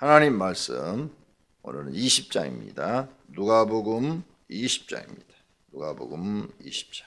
하나님 말씀 오늘은 20장입니다. 누가복음 20장입니다. 누가복음 20장.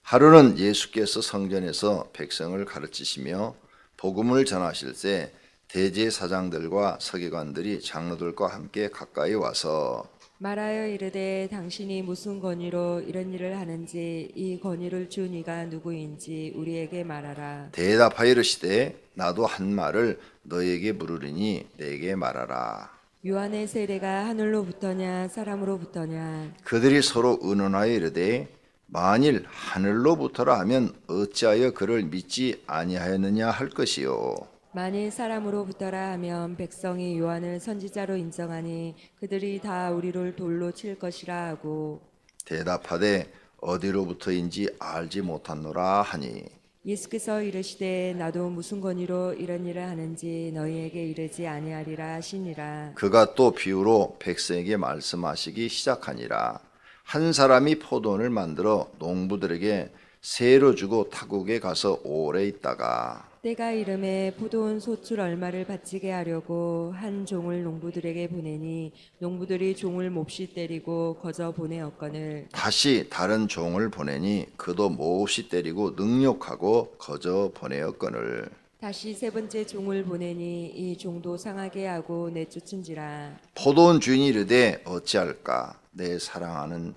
하루는 예수께서 성전에서 백성을 가르치시며 복음을 전하실 때 대제사장들과 서기관들이 장로들과 함께 가까이 와서 말하여 이르되 당신이 무슨 권위로 이런 일을 하는지 이 권위를 준 이가 누구인지 우리에게 말하라. 대답하여 이르시되 나도 한 말을 너에게 물으리니 내게 말하라. 요한의 세례가 하늘로부터냐 사람으로부터냐 그들이 서로 의논하여 이르되 만일 하늘로부터라 하면 어찌하여 그를 믿지 아니하였느냐 할 것이요 만일 사람으로부터라 하면 백성이 요한을 선지자로 인정하니 그들이 다 우리를 돌로 칠 것이라 하고 대답하되 어디로부터인지 알지 못하노라 하니. 예수께서 이르시되 나도 무슨 권위로 이런 일을 하는지 너희에게 이르지 아니하리라 하시니라. 그가 또 비유로 백성에게 말씀하시기 시작하니라. 한 사람이 포도원을 만들어 농부들에게 세로 주고 타국에 가서 오래 있다가 때가 이름에 포도원 소출 얼마를 바치게 하려고 한 종을 농부들에게 보내니 농부들이 종을 몹시 때리고 거저 보내었거늘. 다시 다른 종을 보내니 그도 몹시 때리고 능욕하고 거저 보내었거늘. 다시 세 번째 종을 보내니 이 종도 상하게 하고 내쫓은지라. 포도원 주인이 이르되 어찌할까? 내 사랑하는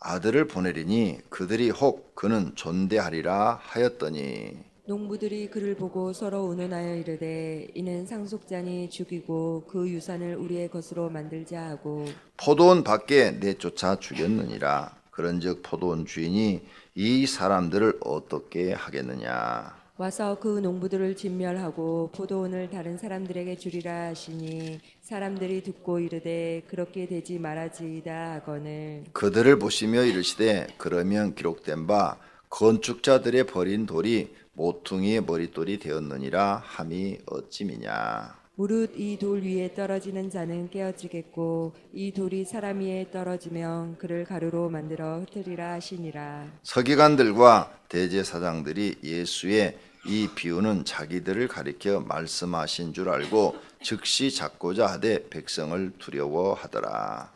아들을 보내리니 그들이 혹 그는 존대하리라 하였더니 농부들이 그를 보고 서로 의논하여 이르되 이는 상속자니 죽이고 그 유산을 우리의 것으로 만들자 하고 포도원 밖에 내쫓아 죽였느니라. 그런즉 포도원 주인이 이 사람들을 어떻게 하겠느냐? 와서 그 농부들을 진멸하고 포도원을 다른 사람들에게 주리라 하시니 사람들이 듣고 이르되 그렇게 되지 말아지이다 하거늘. 그들을 보시며 이르시되 그러면 기록된 바 건축자들의 버린 돌이 모퉁이의 머릿돌이 되었느니라 함이 어찌미냐. 무릇 이 돌 위에 떨어지는 자는 깨어지겠고 이 돌이 사람 위에 떨어지면 그를 가루로 만들어 흩으리라 하시니라. 서기관들과 대제사장들이 예수의 이 비유는 자기들을 가리켜 말씀하신 줄 알고 즉시 잡고자 하되 백성을 두려워하더라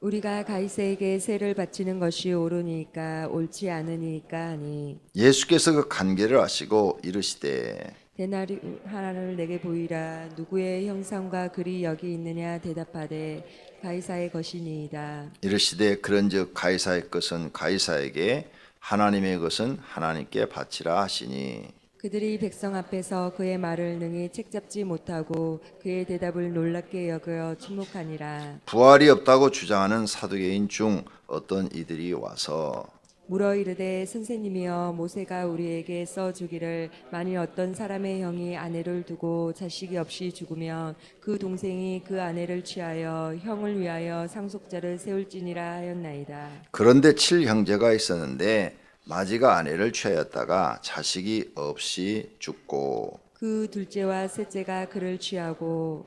우리가 가이사에게 세를 바치는 것이 옳으니까 옳지 않으니까 하니. 예수께서 그 관계를 아시고 이르시되 대나리 하나를 내게 보이라. 누구의 형상과 글이 여기 있느냐 대답하되 가이사의 것이니이다. 이르시되 그런즉 가이사의 것은 가이사에게 하나님의 것은 하나님께 바치라 하시니 그들이 백성 앞에서 그의 말을 능히 책잡지 못하고 그의 대답을 놀랍게 여겨 침묵하니라. 부활이 없다고 주장하는 사두개인 중 어떤 이들이 와서? 물어 이르되 선생님이여 모세가 우리에게 써 주기를 만일 어떤 사람의 형이 아내를 두고 자식이 없이 죽으면 그 동생이 그 아내를 취하여 형을 위하여 상속자를 세울지니라 하였나이다. 그런데 칠 형제가 있었는데 마지가 아내를 취하였다가 자식이 없이 죽고 그 둘째와 셋째가 그를 취하고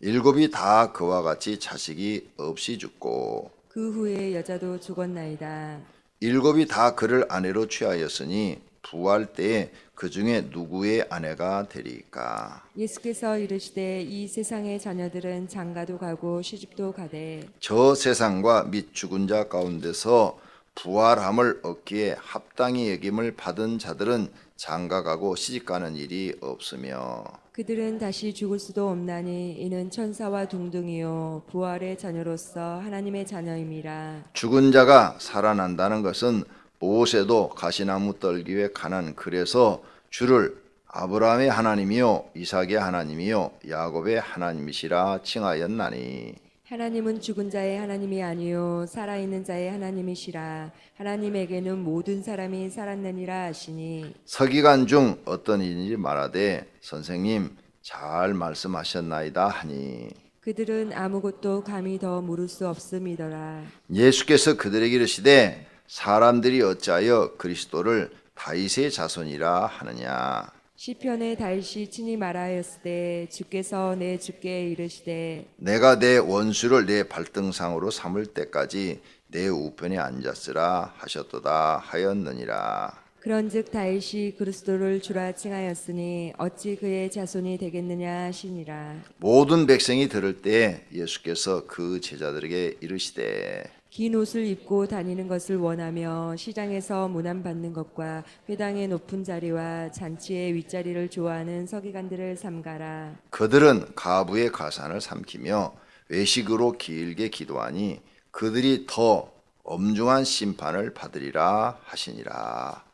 일곱이 다 그와 같이 자식이 없이 죽고 그 후에 여자도 죽었나이다. 일곱이 다 그를 아내로 취하였으니 부활 때에 그 중에 누구의 아내가 되리까? 예수께서 이르시되 이 세상의 자녀들은 장가도 가고 시집도 가되 저 세상과 및 죽은 자 가운데서 부활함을 얻기에 합당히 여김을 받은 자들은 장가가고 시집가는 일이 없으며 그들은 다시 죽을 수도 없나니 이는 천사와 동등이요 부활의 자녀로서 하나님의 자녀임이라. 죽은 자가 살아난다는 것은 모세도 가시나무 떨기에 가난 그래서 주를 아브라함의 하나님이요 이삭의 하나님이요 야곱의 하나님이시라 칭하였나니 하나님은 죽은 자의 하나님이 아니요 살아있는 자의 하나님이시라. 하나님에게는 모든 사람이 살았느니라 하시니. 서기관 중 어떤 이인이 말하되 선생님 잘 말씀하셨나이다 하니. 그들은 아무것도 감히 더 물을 수 없음이더라. 예수께서 그들에게 이르시되 사람들이 어찌하여 그리스도를 다윗의 자손이라 하느냐 시편에 다윗이 친히 말하였으되 주께서 내 주께 이르시되 내가 내 원수를 내 발등상으로 삼을 때까지 내 우편에 앉았으라 하셨도다 하였느니라 그런즉 다윗이 그리스도를 주라 칭하였으니 어찌 그의 자손이 되겠느냐 하시니라. 모든 백성이 들을 때 예수께서 그 제자들에게 이르시되 긴 옷을 입고 다니는 것을 원하며 시장에서 문안 받는 것과 회당의 높은 자리와 잔치의 윗자리를 좋아하는 서기관들을 삼가라. 그들은 가부의 가산을 삼키며 외식으로 길게 기도하니 그들이 더 엄중한 심판을 받으리라 하시니라.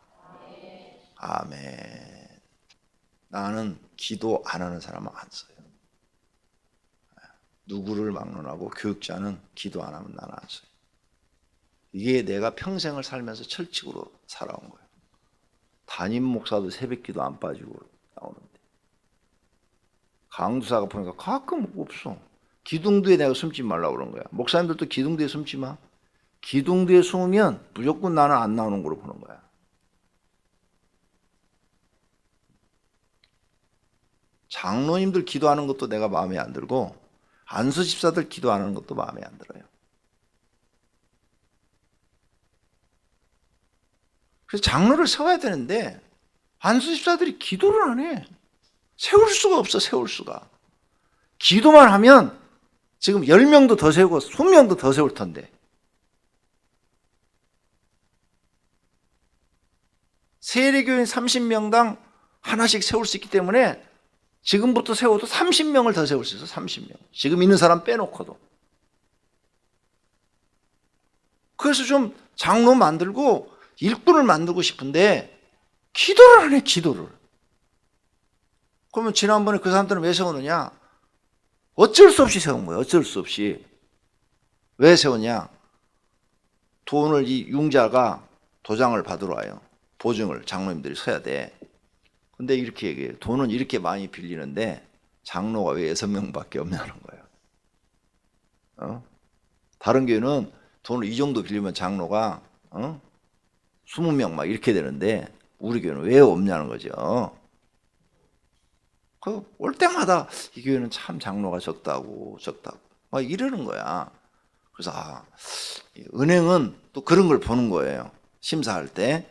아멘. 나는 기도 안 하는 사람은 안 써요. 누구를 막론하고 교육자는 기도 안 하면 나는 안 써요. 이게 내가 평생을 살면서 철칙으로 살아온 거예요. 담임 목사도 새벽 기도 안 빠지고 나오는데. 강두사가 보니까 가끔 없어. 기둥두에 내가 숨지 말라고 그런 거야. 목사님들도 기둥두에 숨지 마. 기둥두에 숨으면 무조건 나는 안 나오는 걸로 보는 거야. 장로님들 기도하는 것도 내가 마음에 안 들고 안수 집사들 기도하는 것도 마음에 안 들어요. 그래서 장로를 세워야 되는데 안수 집사들이 기도를 안 해. 세울 수가 없어, 세울 수가. 기도만 하면 지금 10명도 더 세우고 20명도 더 세울 텐데. 세례교인 30명당 하나씩 세울 수 있기 때문에 지금부터 세워도 30명을 더 세울 수 있어, 30명. 지금 있는 사람 빼놓고도. 그래서 좀 장로 만들고 일꾼을 만들고 싶은데 기도를 안 해, 기도를. 그러면 지난번에 그 사람들은 왜 세우느냐? 어쩔 수 없이 세운 거예요. 어쩔 수 없이. 왜 세우냐? 돈을 이 융자가 도장을 받으러 와요. 보증을 장로님들이 서야 돼. 근데 이렇게 얘기해요. 돈은 이렇게 많이 빌리는데 장로가 왜 여섯 명밖에 없냐는 거예요. 어? 다른 교회는 돈을 이 정도 빌리면 장로가 어? 20명 막 이렇게 되는데 우리 교회는 왜 없냐는 거죠. 그 올 때마다 이 교회는 참 장로가 적다고 적다고 막 이러는 거야. 그래서 아, 이 은행은 또 그런 걸 보는 거예요. 심사할 때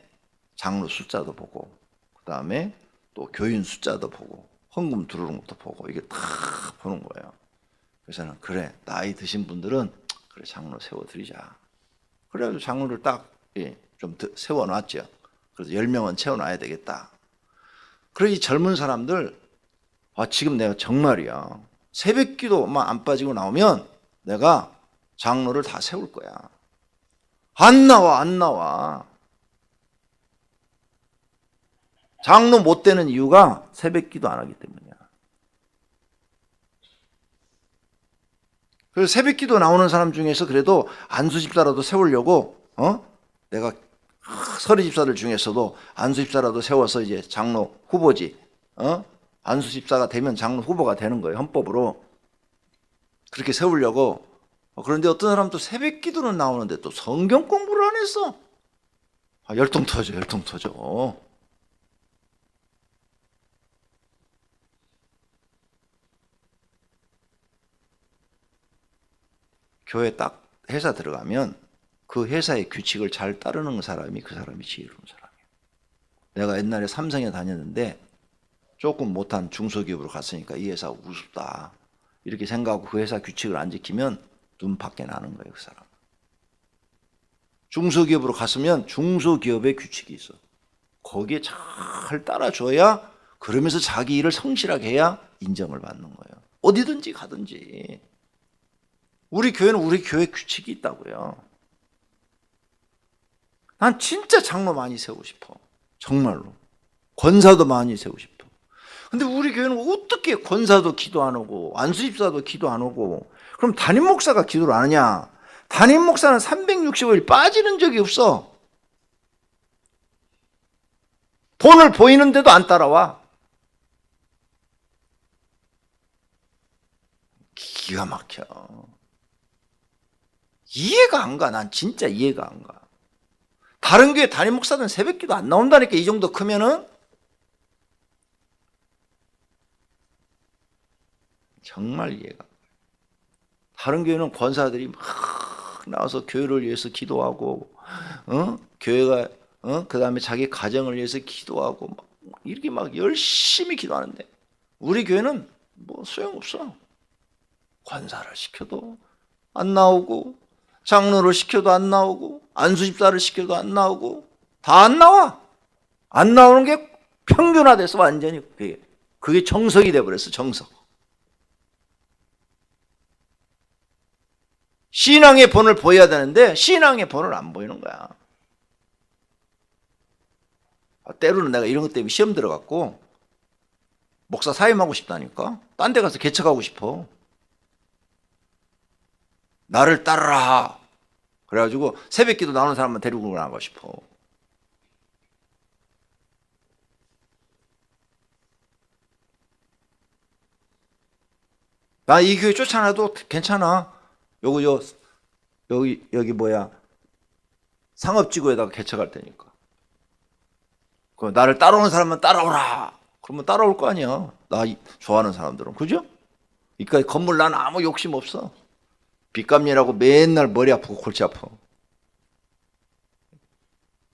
장로 숫자도 보고 그 다음에 또 교인 숫자도 보고 헌금 들어오는 것도 보고 이게 다 보는 거예요. 그래서는 그래 나이 드신 분들은 그래 장로 세워드리자. 그래가지고 장로를 딱 좀 세워놨죠. 그래서 10명은 채워놔야 되겠다. 그래 이 젊은 사람들 아 지금 내가 정말이야 새벽 기도만 안 빠지고 나오면 내가 장로를 다 세울 거야. 안 나와 안 나와. 장로 못 되는 이유가 새벽 기도 안 하기 때문이야. 그래서 새벽 기도 나오는 사람 중에서 그래도 안수 집사라도 세우려고 어? 내가 서리 집사들 중에서도 안수 집사라도 세워서 이제 장로 후보지. 어? 안수 집사가 되면 장로 후보가 되는 거예요. 헌법으로. 그렇게 세우려고. 어, 그런데 어떤 사람도 새벽 기도는 나오는데 또 성경 공부를 안 했어. 아, 열통 터져, 열통 터져. 교회 딱 회사 들어가면 그 회사의 규칙을 잘 따르는 사람이 그 사람이 지혜로운 사람이에요. 내가 옛날에 삼성에 다녔는데 조금 못한 중소기업으로 갔으니까 이 회사 우습다. 이렇게 생각하고 그 회사 규칙을 안 지키면 눈 밖에 나는 거예요, 그 사람. 중소기업으로 갔으면 중소기업의 규칙이 있어. 거기에 잘 따라줘야 그러면서 자기 일을 성실하게 해야 인정을 받는 거예요. 어디든지 가든지. 우리 교회는 우리 교회 규칙이 있다고요. 난 진짜 장로 많이 세우고 싶어. 정말로. 권사도 많이 세우고 싶어. 근데 우리 교회는 어떻게 권사도 기도 안 오고 안수집사도 기도 안 오고 그럼 담임 목사가 기도를 안 하냐? 담임 목사는 365일 빠지는 적이 없어. 돈을 보이는데도 안 따라와. 기가 막혀. 이해가 안 가. 난 진짜 이해가 안 가. 다른 교회 담임 목사들은 새벽기도 안 나온다니까 이 정도 크면은 정말 이해가. 다른 교회는 권사들이 막 나와서 교회를 위해서 기도하고, 어? 교회가 어? 그 다음에 자기 가정을 위해서 기도하고 막 이렇게 막 열심히 기도하는데 우리 교회는 뭐 소용없어. 권사를 시켜도 안 나오고 장로를 시켜도 안 나오고 안수 집사를 시켜도 안 나오고 다 안 나와. 안 나오는 게 평균화돼서 완전히 그게 그게 정석이 돼 버렸어 정석. 신앙의 본을 보여야 되는데 신앙의 본을 안 보이는 거야. 아, 때로는 내가 이런 것 때문에 시험 들어갔고 목사 사임하고 싶다니까 딴 데 가서 개척하고 싶어 나를 따르라 그래가지고 새벽기도 나오는 사람만 데리고 나가고 싶어 나 이 교회 쫓아나도 괜찮아 요거 요 여기 여기 뭐야 상업지구에다가 개척할 테니까 그 나를 따라오는 사람만 따라오라. 그러면 따라올 거 아니야. 나 이- 좋아하는 사람들은 그죠? 그러니까 건물 난 아무 욕심 없어. 빚값이라고 맨날 머리 아프고 골치 아파.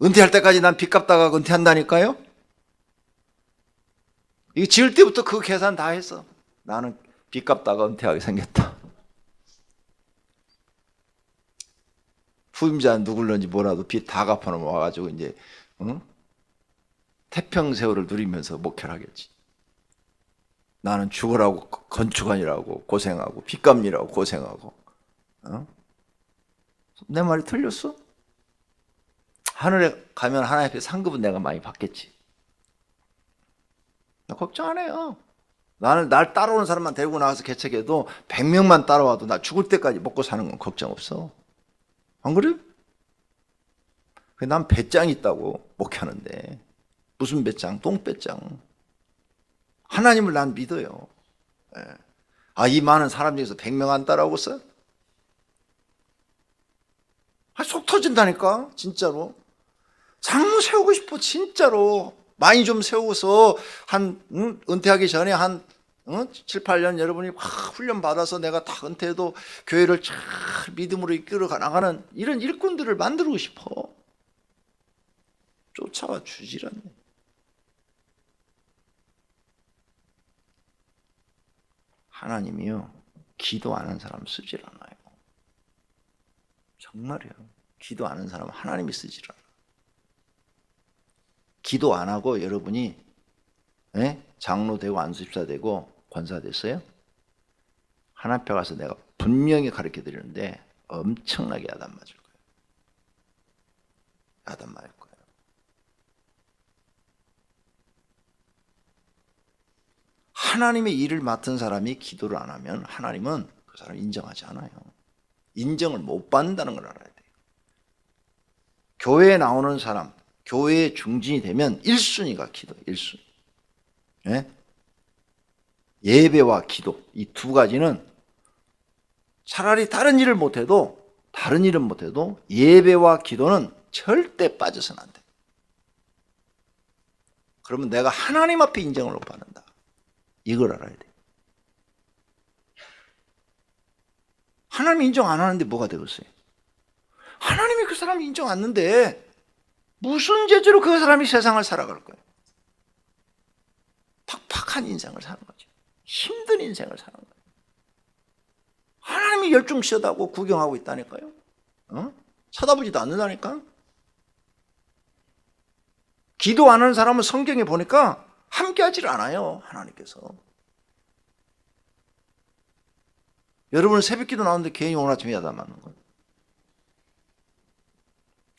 은퇴할 때까지 난 빚 갚다가 은퇴한다니까요. 이거 지을 때부터 그 계산 다 했어. 나는 빚 갚다가 은퇴하게 생겼다. 후임자 누굴런지 뭐라도 빚 다 갚아놓으면 와가지고 이제 응? 태평세월을 누리면서 목회를 하겠지. 나는 죽으라고 건축원이라고 고생하고 빚값이라고 고생하고 어? 내 말이 틀렸어? 하늘에 가면 하나님 앞에 상급은 내가 많이 받겠지. 나 걱정 안 해요. 나는 날 따라오는 사람만 데리고 나가서 개척해도 100명만 따라와도 나 죽을 때까지 먹고 사는 건 걱정 없어. 안 그래? 난 배짱이 있다고 목회하는데 무슨 배짱? 똥배짱. 하나님을 난 믿어요. 예. 아, 이 많은 사람 중에서 100명 안 따라오겠어요? 아, 속 터진다니까, 진짜로. 장로 세우고 싶어, 진짜로. 많이 좀 세우고서, 한, 응? 은퇴하기 전에 한, 응? 7, 8년 여러분이 막 훈련 받아서 내가 다 은퇴해도 교회를 잘 믿음으로 이끌어 나가는 이런 일꾼들을 만들고 싶어. 쫓아와 주질 않네. 하나님이요 기도 안 하는 사람 쓰질 않아요. 정말이요. 기도 안 하는 사람 하나님이 쓰질 않아. 기도 안 하고 여러분이 예? 장로 되고 안수집사 되고 권사 됐어요? 하나님 앞에 가서 내가 분명히 가르쳐 드리는데 엄청나게 야단 맞을 거예요. 야단 맞을 거예요. 하나님의 일을 맡은 사람이 기도를 안 하면 하나님은 그 사람 인정하지 않아요. 인정을 못 받는다는 걸 알아야 돼요. 교회에 나오는 사람, 교회에 중진이 되면 1순위가 기도, 1순위. 예? 예배와 기도, 이 두 가지는 차라리 다른 일을 못해도, 다른 일은 못해도 예배와 기도는 절대 빠져서는 안 돼. 그러면 내가 하나님 앞에 인정을 못 받는다. 이걸 알아야 돼. 하나님 인정 안 하는데 뭐가 되겠어요? 하나님이 그 사람 인정 안 하는데 무슨 죄지로 그 사람이 세상을 살아갈 거예요? 팍팍한 인생을 사는 거죠. 힘든 인생을 사는 거예요. 하나님이 열중시하다고 구경하고 있다니까요. 어? 쳐다보지도 않는다니까. 기도 안 하는 사람은 성경에 보니까 함께 하질 않아요. 하나님께서. 여러분은 새벽 기도 나오는데 괜히 오늘 아침에 야단 맞는 거예요.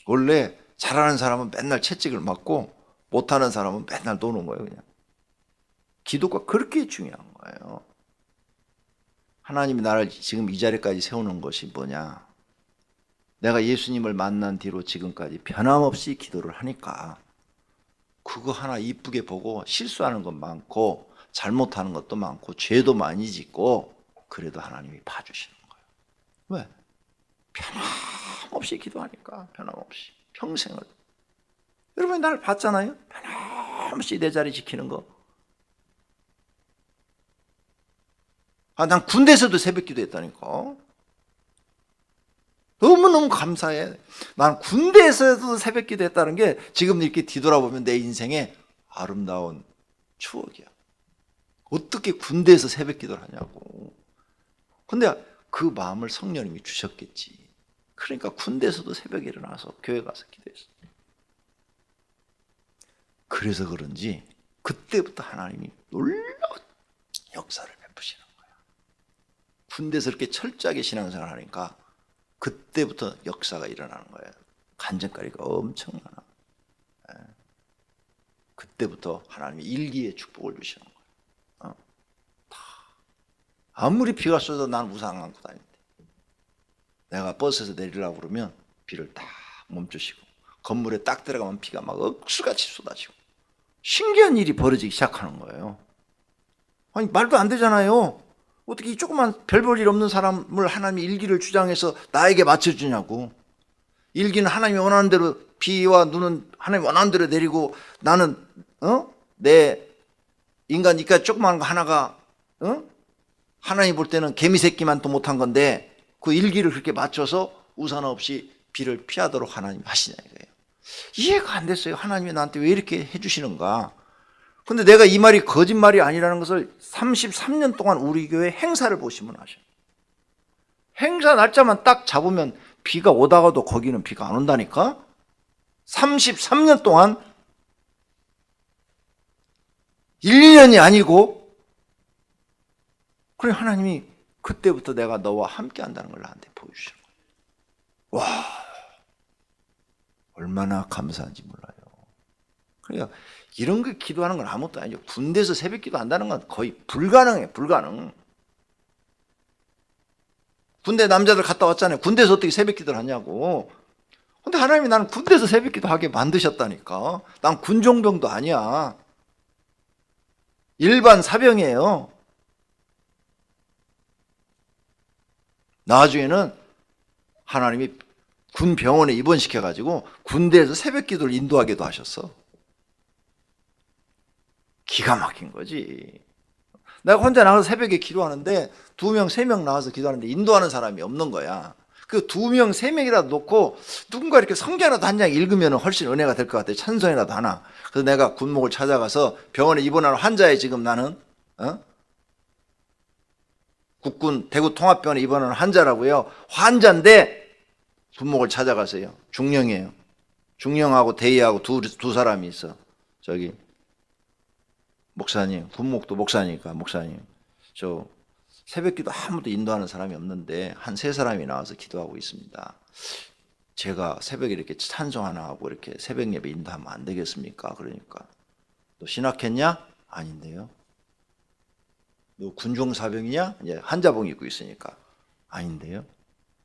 원래 잘하는 사람은 맨날 채찍을 맞고 못하는 사람은 맨날 노는 거예요. 그냥. 기도가 그렇게 중요한 거예요. 하나님이 나를 지금 이 자리까지 세우는 것이 뭐냐? 내가 예수님을 만난 뒤로 지금까지 변함없이 기도를 하니까 그거 하나 이쁘게 보고 실수하는 것 많고 잘못하는 것도 많고 죄도 많이 짓고 그래도 하나님이 봐주시는 거예요. 왜? 변함없이 기도하니까 변함없이 평생을 여러분이 날 봤잖아요. 변함없이 내 자리 지키는 거. 아, 난 군대에서도 새벽 기도했다니까. 너무너무 감사해. 난 군대에서도 새벽 기도했다는 게 지금 이렇게 뒤돌아보면 내 인생의 아름다운 추억이야. 어떻게 군대에서 새벽 기도를 하냐고. 근데 그 마음을 성령님이 주셨겠지. 그러니까 군대에서도 새벽에 일어나서 교회 가서 기도했어. 그래서 그런지 그때부터 하나님이 놀라운 역사를 베푸시는 거야. 군대에서 이렇게 철저하게 신앙생활 하니까 그때부터 역사가 일어나는 거예요. 간증거리가 엄청 많아. 예. 그때부터 하나님이 일기의 축복을 주시는 거예요. 아무리 비가 쏟아도 난 우산 안고 다니는데 내가 버스에서 내리려고 그러면 비를 딱 멈추시고 건물에 딱 들어가면 비가 막 억수같이 쏟아지고 신기한 일이 벌어지기 시작하는 거예요. 아니 말도 안 되잖아요. 어떻게 이 조그만 별 볼 일 없는 사람을 하나님이 일기를 주장해서 나에게 맞춰주냐고. 일기는 하나님이 원하는 대로 비와 눈은 하나님이 원하는 대로 내리고 나는 어? 내 인간 이까 조그만 거 하나가 어? 하나님 볼 때는 개미 새끼만 또 못한 건데 그 일기를 그렇게 맞춰서 우산 없이 비를 피하도록 하나님이 하시냐 이거예요. 이해가 안 됐어요. 하나님이 나한테 왜 이렇게 해주시는가? 근데 내가 이 말이 거짓말이 아니라는 것을 33년 동안 우리 교회 행사를 보시면 아셔요. 행사 날짜만 딱 잡으면 비가 오다가도 거기는 비가 안 온다니까? 33년 동안 1년이 아니고 그래 하나님이 그때부터 내가 너와 함께 한다는 걸 나한테 보여주시는 거예요. 와 얼마나 감사한지 몰라요. 그러니까 이런 거 기도하는 건 아무것도 아니죠. 군대에서 새벽 기도 한다는 건 거의 불가능해, 불가능. 군대 남자들 갔다 왔잖아요. 군대에서 어떻게 새벽 기도를 하냐고. 근데 하나님이 나는 군대에서 새벽 기도 하게 만드셨다니까. 난 군종병도 아니야. 일반 사병이에요. 나중에는 하나님이 군 병원에 입원시켜가지고 군대에서 새벽 기도를 인도하기도 하셨어. 기가 막힌 거지. 내가 혼자 나가서 새벽에 기도하는데 두 명, 세 명 나와서 기도하는데 인도하는 사람이 없는 거야. 그 두 명, 세 명이라도 놓고 누군가 이렇게 성경이라도 한 장 읽으면 훨씬 은혜가 될 것 같아. 찬송이라도 하나. 그래서 내가 군목을 찾아가서 병원에 입원하는 환자에 지금 나는, 어? 국군 대구 통합병원에 입원하는 환자라고요. 환자인데 군목을 찾아가세요. 중령이에요. 중령하고 대의하고 두, 두 사람이 있어. 저기 목사님, 군목도 목사니까 목사님. 저 새벽 기도 아무도 인도하는 사람이 없는데 한 세 사람이 나와서 기도하고 있습니다. 제가 새벽에 이렇게 찬송 하나 하고 이렇게 새벽 예배 인도하면 안 되겠습니까? 그러니까 너 신학했냐? 아닌데요. 너 군종사병이냐? 이제 한자봉 입고 있으니까 아닌데요.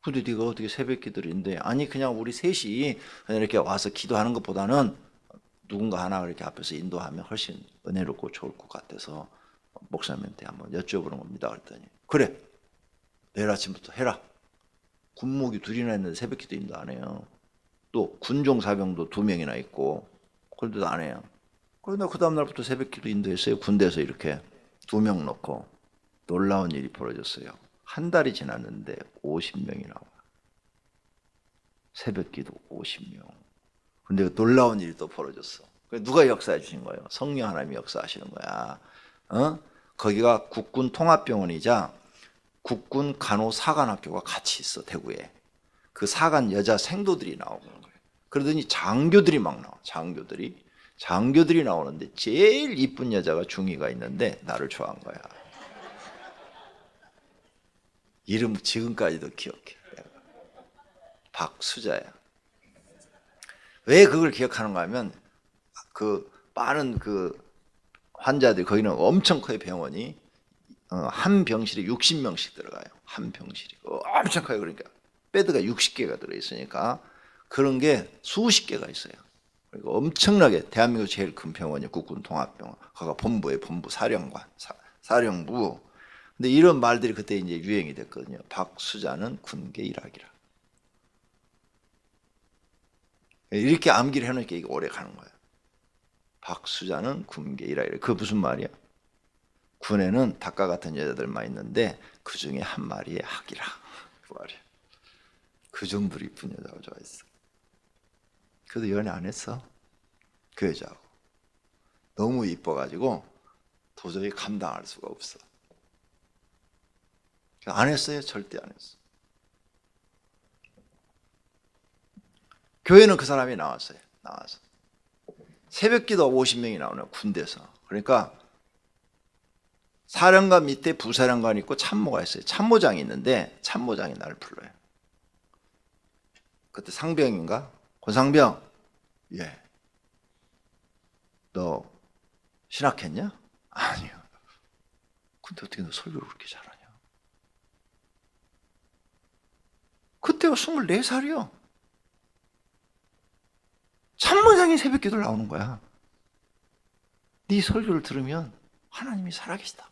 근데 네가 어떻게 새벽 기도를 인도해? 아니 그냥 우리 셋이 그냥 이렇게 와서 기도하는 것보다는 누군가 하나 이렇게 앞에서 인도하면 훨씬 은혜롭고 좋을 것 같아서 목사님한테 한번 여쭤보는 겁니다. 그랬더니 그래 내일 아침부터 해라. 군목이 둘이나 있는데 새벽 기도 인도 안 해요. 또 군종 사병도 두 명이나 있고 그런데도 안 해요. 그러다 그 다음 날부터 새벽 기도 인도했어요. 군대에서 이렇게 두 명 넣고 놀라운 일이 벌어졌어요. 한 달이 지났는데 50명이 나와. 새벽 기도 50명. 근데 놀라운 일이 또 벌어졌어. 누가 역사해 주신 거예요? 성령 하나님이 역사하시는 거야. 어? 거기가 국군 통합병원이자 국군 간호사관학교가 같이 있어 대구에. 그 사관 여자 생도들이 나오는 거예요. 그러더니 장교들이 막 나와. 장교들이 장교들이 나오는데 제일 이쁜 여자가 중이가 있는데 나를 좋아한 거야. 이름 지금까지도 기억해. 박수자야. 왜 그걸 기억하는가 하면 그 많은 그 환자들 거기는 엄청 커요 병원이 어, 한 병실에 60명씩 들어가요 한 병실이 어, 엄청 커요 그러니까 베드가 60개가 들어 있으니까 그런 게 수십 개가 있어요 그리고 엄청나게 대한민국 제일 큰 병원이 국군 통합병원 거기가 본부에 본부 사령관 사, 사령부 근데 이런 말들이 그때 이제 유행이 됐거든요. 박수자는 군계 일학이라. 이렇게 암기를 해놓으니까 이게 오래 가는 거예요. 박수자는 군계 일학이라. 그 무슨 말이야? 군에는 닭과 같은 여자들만 있는데 그 중에 한 마리의 학이라. 그 말이야. 그 정도로 이쁜 여자가 좋아했어. 그래도 연애 안 했어. 그 여자하고. 너무 이뻐가지고 도저히 감당할 수가 없어. 안 했어요. 절대 안 했어. 교회는 그 사람이 나왔어요. 나와서. 새벽 기도 50명이 나오네요. 군대에서. 그러니까 사령관 밑에 부사령관이 있고 참모가 있어요. 참모장이 있는데 참모장이 나를 불러요. 그때 상병인가? 고상병. 예. 너 신학했냐? 아니요. 근데 어떻게 너 설교를 그렇게 잘하냐? 그때가 24살이요. 참모장이 새벽 기도를 나오는 거야. 네 설교를 들으면 하나님이 살아계시다.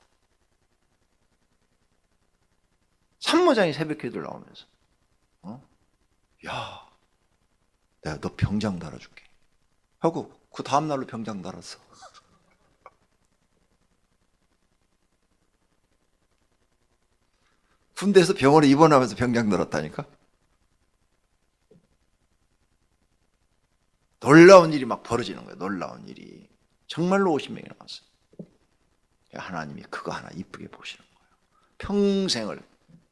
참모장이 새벽 기도를 나오면서 어? 야, 내가 너 병장 달아줄게. 하고 그 다음 날로 병장 달았어. 군대에서 병원에 입원하면서 병장 달았다니까. 놀라운 일이 막 벌어지는 거예요. 놀라운 일이. 정말로 50명이 나왔어요. 하나님이 그거 하나 이쁘게 보시는 거예요. 평생을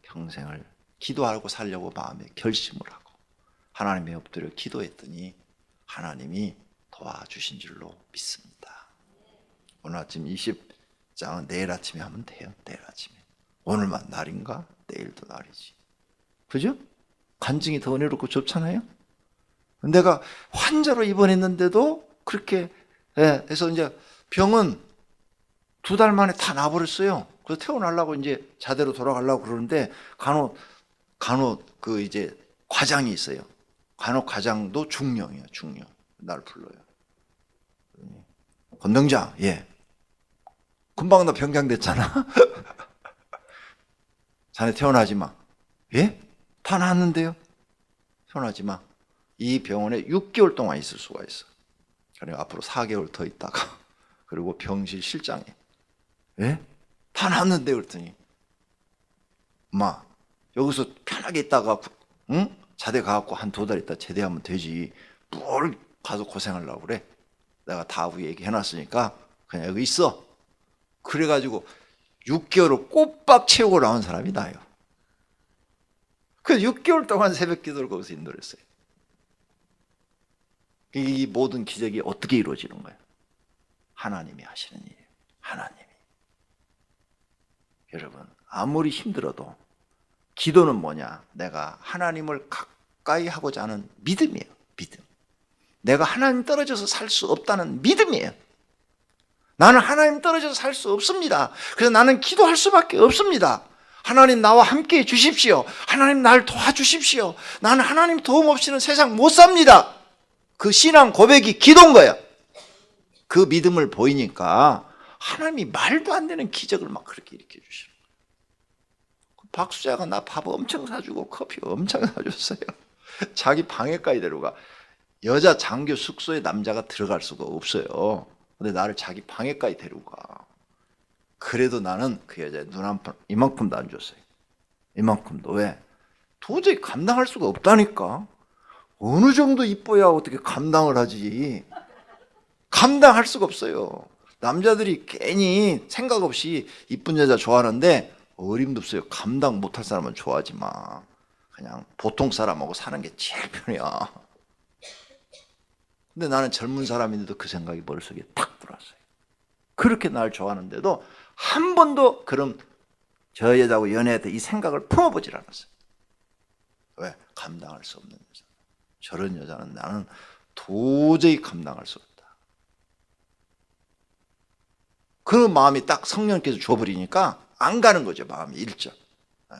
평생을 기도하고 살려고 마음에 결심을 하고 하나님의 엎드려 기도했더니 하나님이 도와주신 줄로 믿습니다. 오늘 아침 20장은 내일 아침에 하면 돼요. 내일 아침에. 오늘만 날인가? 내일도 날이지. 그죠? 간증이 더 은혜롭고 좋잖아요? 내가 환자로 입원했는데도 그렇게 예, 해서 이제 병은 두 달 만에 다 나버렸어요. 그래서 퇴원하려고 이제 자대로 돌아가려고 그러는데 간혹 간혹 그 이제 과장이 있어요. 간혹 과장도 중령이야, 중령. 날 불러요. 권동장, 예. 금방 너 병장 됐잖아. 자네 퇴원하지 마. 예? 다 나았는데요? 퇴원하지 마. 이 병원에 6개월 동안 있을 수가 있어. 그리고 앞으로 4개월 더 있다가 그리고 병실 실장에 예? 다 나았는데 그랬더니 엄마 여기서 편하게 있다가 응? 자대 가갖고 한 두 달 있다 제대하면 되지 뭘 가서 고생하려고 그래 내가 다후 얘기해놨으니까 그냥 여기 있어 그래가지고 6개월을 꼬박 채우고 나온 사람이 나요 그 6개월 동안 새벽 기도를 거기서 인도를 했어요 이 모든 기적이 어떻게 이루어지는 거예요? 하나님이 하시는 일이에요. 하나님이. 여러분, 아무리 힘들어도 기도는 뭐냐? 내가 하나님을 가까이 하고자 하는 믿음이에요. 믿음. 내가 하나님 떨어져서 살 수 없다는 믿음이에요. 나는 하나님 떨어져서 살 수 없습니다. 그래서 나는 기도할 수밖에 없습니다. 하나님 나와 함께 해 주십시오. 하나님 날 도와주십시오. 나는 하나님 도움 없이는 세상 못 삽니다. 그 신앙 고백이 기도인 거야. 그 믿음을 보이니까 하나님이 말도 안 되는 기적을 막 그렇게 일으켜 주시는 거예요. 박수자가 나 밥 엄청 사주고 커피 엄청 사줬어요. 자기 방에까지 데려가. 여자 장교 숙소에 남자가 들어갈 수가 없어요. 근데 나를 자기 방에까지 데려가. 그래도 나는 그 여자의 눈 한 번 이만큼도 안 줬어요. 이만큼도 왜? 도저히 감당할 수가 없다니까. 어느 정도 이뻐야 어떻게 감당을 하지. 감당할 수가 없어요. 남자들이 괜히 생각 없이 이쁜 여자 좋아하는데 어림도 없어요. 감당 못할 사람은 좋아하지 마. 그냥 보통 사람하고 사는 게 제일 편이야. 근데 나는 젊은 사람인데도 그 생각이 머릿속에 탁 들어왔어요. 그렇게 날 좋아하는데도 한 번도 그럼 저 여자하고 연애할 때 이 생각을 품어보질 않았어요. 왜? 감당할 수 없는 여자. 저런 여자는 나는 도저히 감당할 수 없다. 그런 마음이 딱 성령께서 줘버리니까 안 가는 거죠. 마음이 일절. 예.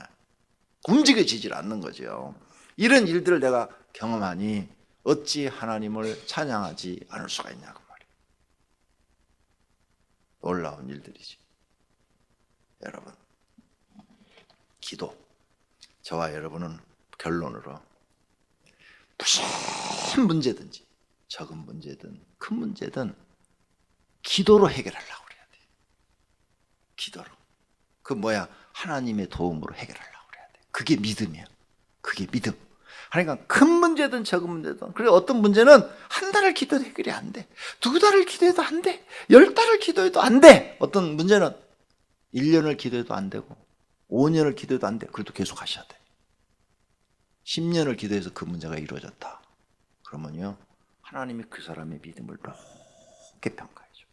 움직여지질 않는 거죠. 이런 일들을 내가 경험하니 어찌 하나님을 찬양하지 않을 수가 있냐고 말이에요. 놀라운 일들이지. 여러분, 기도. 저와 여러분은 결론으로 무슨 문제든지 적은 문제든 큰 문제든 기도로 해결하려고 그래야 돼. 기도로. 그 뭐야? 하나님의 도움으로 해결하려고 그래야 돼. 그게 믿음이야. 그게 믿음. 그러니까 큰 문제든 적은 문제든 그리고 어떤 문제는 한 달을 기도해도 해결이 안 돼. 두 달을 기도해도 안 돼. 열 달을 기도해도 안 돼. 어떤 문제는 1년을 기도해도 안 되고 5년을 기도해도 안 돼. 그래도 계속 하셔야 돼. 10년을 기도해서 그 문제가 이루어졌다. 그러면요. 하나님이 그 사람의 믿음을 높게 평가해 줘.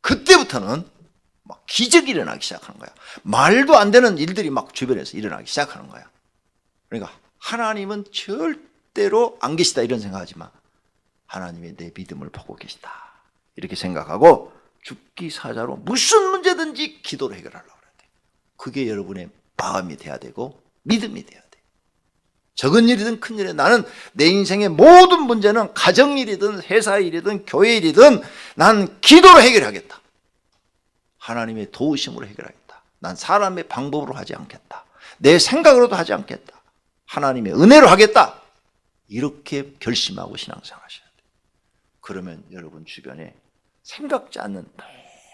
그때부터는 막 기적이 일어나기 시작하는 거야. 말도 안 되는 일들이 막 주변에서 일어나기 시작하는 거야. 그러니까 하나님은 절대로 안 계시다 이런 생각하지 마. 하나님의 내 믿음을 보고 계시다. 이렇게 생각하고 죽기 사자로 무슨 문제든지 기도로 해결하려고 그래야 돼. 그게 여러분의 마음이 돼야 되고 믿음이 돼야 돼. 적은 일이든 큰 일이든 나는 내 인생의 모든 문제는 가정 일이든 회사 일이든 교회 일이든 난 기도로 해결하겠다. 하나님의 도우심으로 해결하겠다. 난 사람의 방법으로 하지 않겠다. 내 생각으로도 하지 않겠다. 하나님의 은혜로 하겠다. 이렇게 결심하고 신앙생활 하셔야 돼요. 그러면 여러분 주변에 생각지 않는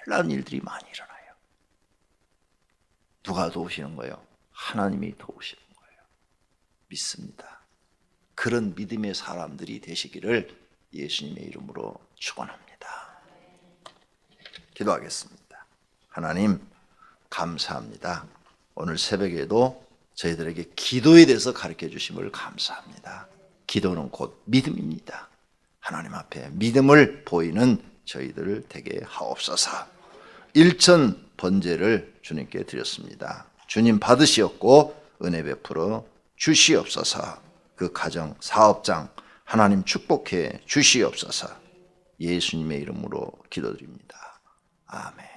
놀라운 일들이 많이 일어나요. 누가 도우시는 거예요? 하나님이 도우시는 거예요. 믿습니다. 그런 믿음의 사람들이 되시기를 예수님의 이름으로 축원합니다. 기도하겠습니다. 하나님 감사합니다. 오늘 새벽에도 저희들에게 기도에 대해서 가르쳐 주심을 감사합니다. 기도는 곧 믿음입니다. 하나님 앞에 믿음을 보이는 저희들을 되게 하옵소서. 일천 번제를 주님께 드렸습니다. 주님 받으시었고 은혜 베풀어 주시옵소서. 그 가정 사업장 하나님 축복해 주시옵소서. 예수님의 이름으로 기도드립니다. 아멘.